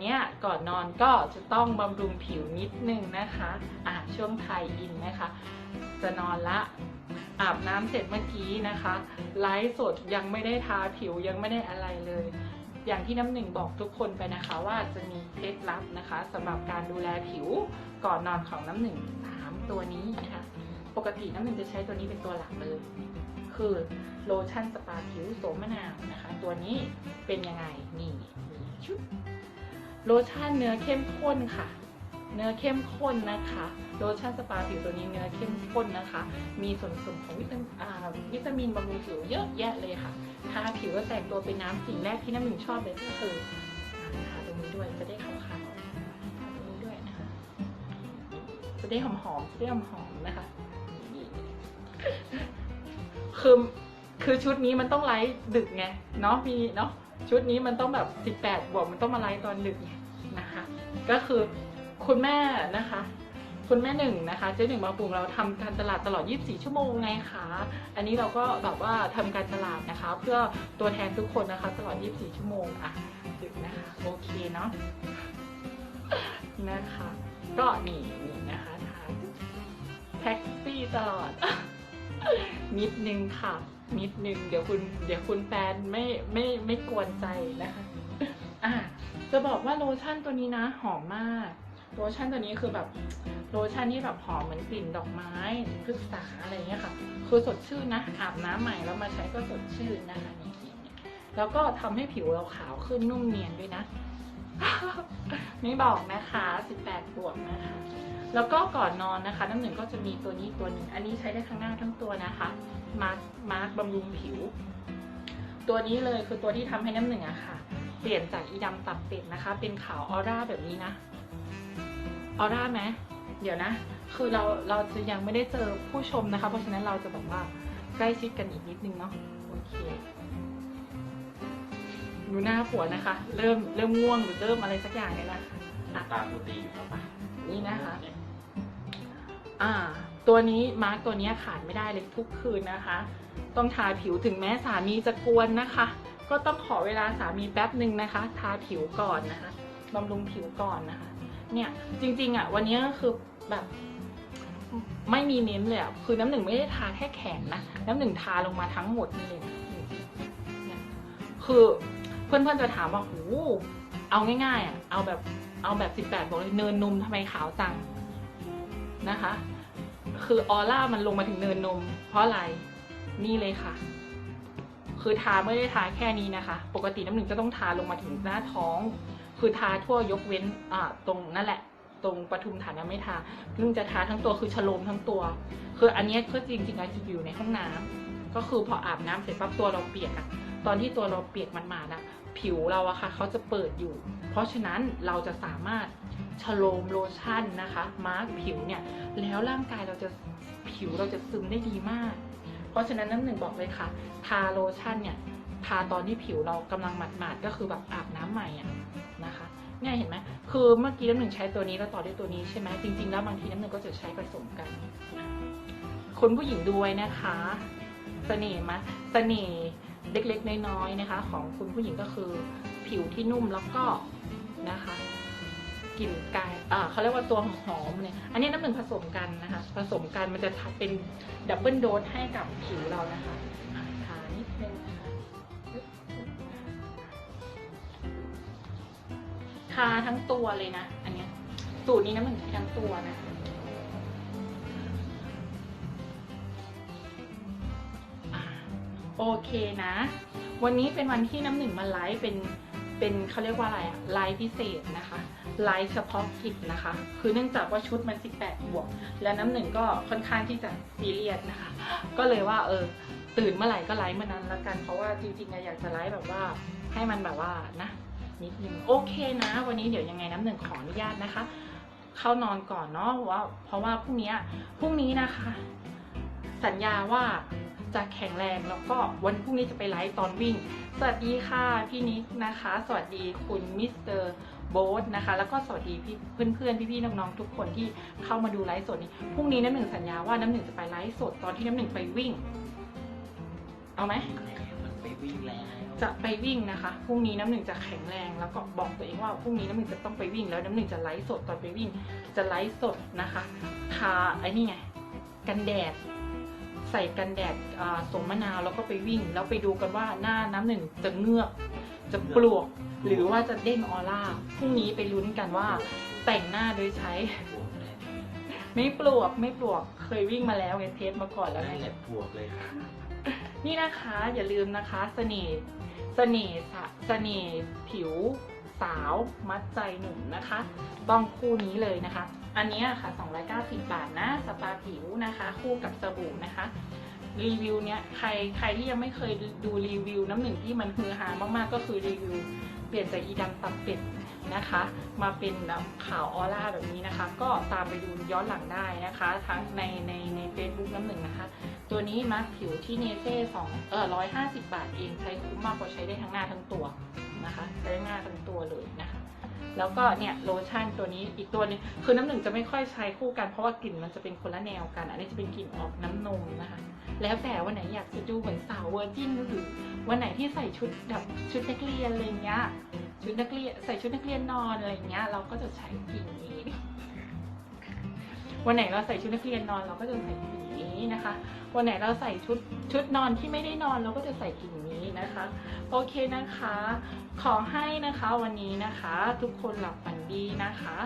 เนี่ยก่อนนอนก็จะต้องบำรุงผิวนิดนึงนะคะอะช่วงไทยอินนะคะ จะนอนละอาบน้ำเสร็จเมื่อกี้นะคะ ไลฟ์สดยังไม่ได้ทาผิวยังไม่ได้อะไรเลย อย่างที่น้ำหนึ่งบอกทุกคนไปนะคะ ว่าจะมีเคล็ดลับนะคะสำหรับการดูแลผิวก่อนนอนของน้ำหนึ่งสามตัวนี้นะคะปกติน้ำหนึ่งจะใช้ตัวนี้เป็นตัวหลักเลย คือโลชั่นสปาผิวโสมมะนาวนะคะ ตัวนี้เป็นยังไงนี่นี่ชุด โลชั่นเนื้อเข้มข้นค่ะ เนื้อเข้มข้นนะคะ โลชั่นสปาผิวตัวนี้เนื้อเข้มข้นนะคะ มีส่วนผสมของวิตามินวิตามินบำรุงผิวเยอะแยะเลยค่ะทาผิวก็แตกตัวเป็นน้ำสิ่งแรกที่น้ำหนึ่งชอบเลยก็คือทาตรงนี้ด้วยจะได้ขาวๆทาตรงนี้ด้วยนะคะ จะได้หอมๆจะได้หอมๆนะคะคือคือชุดนี้มันต้องไลฟ์ดึกไงเนาะพี่เนาะ ชุดนี้มันต้องแบบ 18 บวกมันต้องมาไลฟ์ตอนดึกไงนะคะ ก็คือคุณแม่นะคะ คุณแม่หนึ่งนะคะเจ๊หนึ่งบาปรุงเราทำการตลาดตลอด 24 ชั่วโมงไงคะอันนี้เราก็แบบว่าทำการตลาดนะคะ เพื่อตัวแทนทุกคนนะคะ ตลอด 24 ชั่วโมงอะดึกนะคะโอเคเนาะนะคะ ก็นี่นี่นะคะทานแท็กซี่ตลอด นิดนึงค่ะ นิดนึง เดี๋ยวคุณ เดี๋ยวคุณแฟนไม่ไม่ไม่กวนใจนะคะ อะจะบอกว่าโลชั่นตัวนี้นะหอมมาก โลชั่นตัวนี้คือแบบโลชั่นที่แบบหอมเหมือนกลิ่นดอกไม้พฤกษาอะไรเงี้ยค่ะ คือสดชื่นนะอาบน้ำใหม่แล้วมาใช้ก็สดชื่นนะคะแล้วก็ทำให้ผิวเราขาวขึ้นนุ่มเนียนด้วยนะ ไม่บอกนะคะ 18 บวกนะคะ แล้วก็ก่อนนอนนะคะ น้ำหนึ่งก็จะมีตัวนี้ตัวหนึ่ง อันนี้ใช้ได้ทั้งหน้าทั้งตัวนะคะ มาร์คมาร์คบำรุงผิว ตัวนี้เลยคือตัวที่ทำให้น้ำหนึ่งอะค่ะ เปลี่ยนจากอีดำตับเป็ดนะคะ เป็นขาวออร่าแบบนี้นะ ออร่าไหมเดี๋ยวนะ คือเราเราจะยังไม่ได้เจอผู้ชมนะคะ เพราะฉะนั้นเราจะแบบว่าใกล้ชิดกันอีกนิดนึงเนาะ โอเคดูหน้าผัวนะคะ เริ่มเริ่มง่วงหรือเริ่มอะไรสักอย่างเลยนะอะตามปกติอยู่ครับนี่นะคะ อ่า ตัวนี้มาร์กตัวนี้ขาดไม่ได้เลยทุกคืนนะคะ ต้องทาผิวถึงแม้สามีจะกวนนะคะ ก็ต้องขอเวลาสามีแป๊บหนึ่งนะคะ ทาผิวก่อนนะคะบำรุงผิวก่อนนะคะ เนี่ยจริงๆอะวันนี้ก็คือแบบไม่มีเน้นเลยอะคือน้ำหนึ่งไม่ได้ทาแค่แขนนะน้ำหนึ่งทาลงมาทั้งหมดนี่เลยเนี่ยคือเพื่อนๆจะถามว่าโหเอาง่ายๆอะเอาแบบเอาแบบสิบแปดบอกเลยเนินนมทำไมขาวจัง นะคะ คือออร่ามันลงมาถึงเนินนม เพราะอะไรนี่เลยค่ะ คือทาไม่ได้ทาแค่นี้นะคะ ปกติน้ำหนึ่งจะต้องทาลงมาถึงหน้าท้อง คือทาทั่วยกเว้นอ่าตรงนั่นแหละ ตรงปทุมฐานนะไม่ทาเพิ่งจะทาทั้งตัวคือฉโลมทั้งตัว คืออันนี้ยคือจริงๆเราจะอยู่ในห้องน้ำก็คือพออาบน้ำเสร็จปั๊บตัวเราเปียกอะตอนที่ตัวเราเปียกมันมานะผิวเราอะค่ะเขาจะเปิดอยู่ เพราะฉะนั้นเราจะสามารถ ฉโลมโลชั่นนะคะมาร์กผิวเนี่ยแล้วร่างกายเราจะผิวเราจะซึมได้ดีมาก เพราะฉะนั้นน้ำหนึ่งบอกเลยค่ะ ทาโลชั่นเนี่ยทาตอนที่ผิวเรากำลังหมาดๆก็คือแบบอาบน้ำใหม่อะนะคะเนี่ยเห็นไหมคือเมื่อกี้น้ำหนึ่งใช้ตัวนี้แล้วต่อด้วยตัวนี้ใช่ไหมจริงๆแล้วบางทีน้ำหนึ่งก็จะใช้ผสมกันคุณผู้หญิงด้วยนะคะเสน่ห์มะเสน่ห์เล็กๆน้อยๆนะคะ ของคุณผู้หญิงก็คือผิวที่นุ่มแล้วก็นะคะ กลิ่นกายเขาเรียกว่าตัวหอมเนี่ย อันนี้น้ำหนึ่งผสมกันนะคะ ผสมกันมันจะทำเป็นดับเบิลโดสให้กับผิวเรานะคะทานิดนึงนะคะทาทั้งตัวเลยนะ อันนี้สูตรนี้น้ำหนึ่งทั้งตัวนะโอเคนะ วันนี้เป็นวันที่น้ำหนึ่งมาไลฟ์เป็น เป็นเขาเรียกว่าอะไรอะไลฟ์พิเศษนะคะไลฟ์เฉพาะกิจนะคะ คือเนื่องจากว่าชุดมัน 18 บวก แล้วน้ำหนึ่งก็ค่อนข้างที่จะซีเรียสนะคะ ก็เลยว่าเออตื่นเมื่อไหร่ก็ไลฟ์เมื่อนั้นละกัน เพราะว่าจริงๆอะอยากจะไลฟ์แบบว่าให้มันแบบว่านะนิดนึงโอเคนะ วันนี้เดี๋ยวยังไงน้ำหนึ่งขออนุญาตนะคะ เข้านอนก่อนเนาะว่าเพราะว่าพรุ่งนี้พรุ่งนี้นะคะ สัญญาว่า จะแข็งแรงแล้วก็วันพรุ่งนี้จะไปไลฟ์ตอนวิ่ง สวัสดีค่ะพี่นิกนะคะ สวัสดีคุณมิสเตอร์โบ๊ทนะคะ แล้วก็สวัสดีพี่เพื่อนๆพี่ๆน้องๆทุกคนที่เข้ามาดูไลฟ์สดนี้พรุ่งนี้น้ำหนึ่งสัญญาว่าน้ำหนึ่งจะไปไลฟ์สดตอนที่น้ำหนึ่งไปวิ่ง เอาไหมมันไปวิ่งแล้วจะไปวิ่งนะคะพรุ่งนี้น้ำหนึ่งจะแข็งแรงแล้วก็บอกตัวเองว่าพรุ่งนี้น้ำหนึ่งจะต้องไปวิ่ง แล้วน้ำหนึ่งจะไลฟ์สดตอนไปวิ่ง จะไลฟ์สดนะคะทาไอ้นี่ไงกันแดด ใส่กันแดดอ่าสมมะนาวแล้วก็ไปวิ่ง แล้วไปดูกันว่าหน้าน้ำหนึ่งจะเงือกจะปลวก หรือว่าจะเด้งออร่าพรุ่งนี้ไปลุ้นกันว่า แต่งหน้าโดยใช้บวกเลยไม่ปลวกไม่ปลวกเคยวิ่งมาแล้วไงเทสมาก่อนแล้วนั่นไงแหละบวกเลยครับนี่นะคะอย่าลืมนะคะเสน่ห์เสน่ห์สะเสน่ห์ผิวสาวมัดใจหนุ่มนะคะ ต้องคู่นี้เลยนะคะ อันนี้ค่ะ 290 บาทนะ สปาผิวนะคะ คู่กับสบู่นะคะ รีวิวเนี้ยใครใครที่ยังไม่เคยดูรีวิวน้ำหนึ่งที่มันฮือฮามากๆก็คือรีวิว เปลี่ยนจากอีดำตำเป็ดนะคะ มาเป็นขาวออร่าแบบนี้นะคะ ก็ตามไปดูย้อนหลังได้นะคะ ทั้งในในในเฟซบุ๊กน้ำหนึ่งนะคะ ตัวนี้มาผิวที่เนเซ่สองเออร้อยห้าสิบาทเองใช้คุ้มมากกว่าใช้ได้ทั้งหน้าทั้งตัวนะคะ ใช้ได้หน้าทั้งตัวเลยนะคะ แล้วก็เนี่ยโลชั่นตัวนี้อีกตัวนึงคือน้ำหนึ่งจะไม่ค่อยใช้คู่กันเพราะว่ากลิ่นมันจะเป็นคนละแนวกัน อันนี้จะเป็นกลิ่นออกน้ำนมนะคะ แล้วแต่วันไหนอยากจะดูเหมือนสาวเวอร์จินหรือวันไหนที่ใส่ชุดแบบชุดนักเรียนอะไรเงี้ยชุดนักเรียนใส่ชุดนักเรียนนอนอะไรเงี้ยเราก็จะใช้กลิ่นนี้ วันไหนเราใส่ชุดนักเรียนนอนเราก็จะใส่กลิ่นนี้นะคะ วันไหนเราใส่ชุดชุดนอนที่ไม่ได้นอนเราก็จะใส่กลิ่นนี้นะคะ โอเคนะคะ ขอให้นะคะวันนี้นะคะ ทุกคนหลับฝันดีนะคะ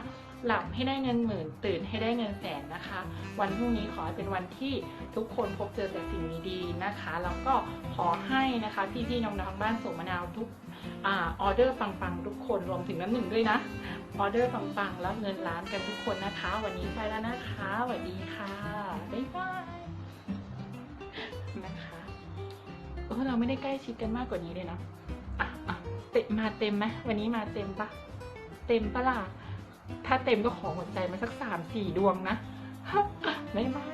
หลับให้ได้เงินหมื่น ตื่นให้ได้เงินแสนนะคะ วันพรุ่งนี้ขอให้เป็นวันที่ทุกคนพบเจอแต่สิ่งดีๆนะคะ แล้วก็ขอให้นะคะ พี่ๆน้องๆบ้านสมะนาวทุกอออเดอร์ปังๆ ทุกคนรวมถึงน้ำหนึ่งด้วยนะออเดอร์ปังๆรับเงินล้านกันทุกคนนะคะ วันนี้ไปแล้วนะคะสวัสดีค่ะบ๊ายบายนะคะเออเราไม่ได้ใกล้ชิดกันมากกว่านี้เลยเนาะอะอะเต็มมาเต็มไหมวันนี้มาเต็มปะเต็มปะล่ะ ถ้าเต็มก็ขอหัวใจมาสักสามสี่ดวงนะบ๊ายบาย